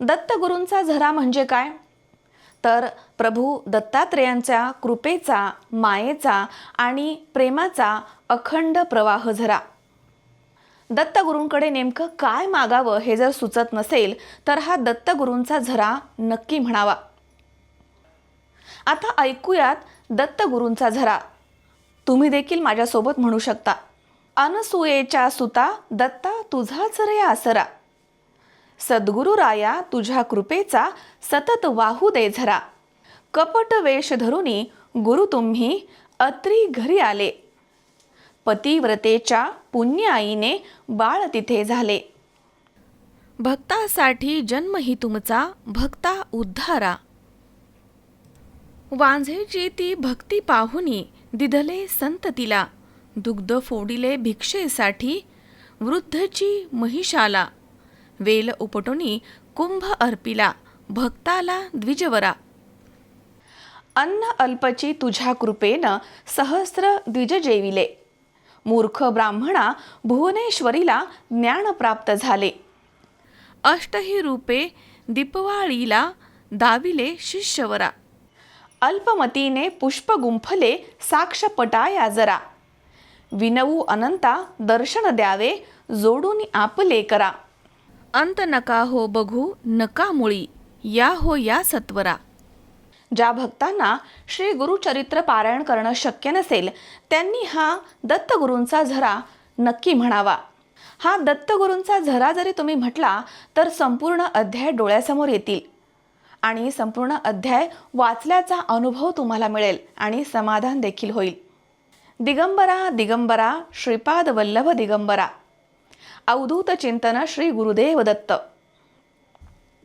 दत्तगुरूंचा झरा म्हणजे काय? तर प्रभू दत्तात्रेयांच्या कृपेचा मायेचा आणि प्रेमाचा अखंड प्रवाह झरा. दत्तगुरूंकडे नेमकं काय मागावं हे जर सुचत नसेल तर हा दत्तगुरूंचा झरा नक्की म्हणावा. आता ऐकूयात दत्तगुरूंचा झरा. तुम्ही देखील माझ्यासोबत म्हणू शकता अनसुयेच्या सुता दत्ता तुझाच रे आसरा. सद्गुरु राया तुझ्या कृपेचा सतत वाहू दे झरा. कपट वेश धरुनी गुरु तुम्ही अत्री घरी आले. पतिव्रतेच्या पुण्य आईने बाळ तिथे झाले. भक्तासाठी जन्मही तुमचा भक्ता उद्धारा. वांझेची ती भक्ती पाहुनी दिधले संत तिला. दुग्ध फोडिले भिक्षेसाठी वृद्धची महिषाला. वेल उपटुनी कुंभ अर्पिला भक्ताला द्विजवरा. अन्न अल्पची तुझ्या कृपेनं सहस्र द्विज जेविले. मूर्ख ब्राह्मणा भुवनेश्वरीला ज्ञान प्राप्त झाले. अष्टही रूपे दीपवाळीला दाविले शिष्यवरा. अल्पमतीने पुष्प गुंफले साक्षपटाया जरा. विनवू अनंता दर्शन द्यावे जोडून आपले करा. अंत नका हो बघू नका मुळी. या हो या सत्वरा. ज्या भक्तांना श्री गुरुचरित्र पारायण करणं शक्य नसेल त्यांनी हा दत्तगुरूंचा झरा नक्की म्हणावा. हा दत्तगुरूंचा झरा जरी तुम्ही म्हटला तर संपूर्ण अध्याय डोळ्यासमोर येतील. आणि संपूर्ण अध्याय वाचल्याचा अनुभव तुम्हाला मिळेल आणि समाधान देखील होईल. दिगंबरा दिगंबरा श्रीपाद वल्लभ दिगंबरा. अवधूत चिंतन श्री गुरुदेव दत्त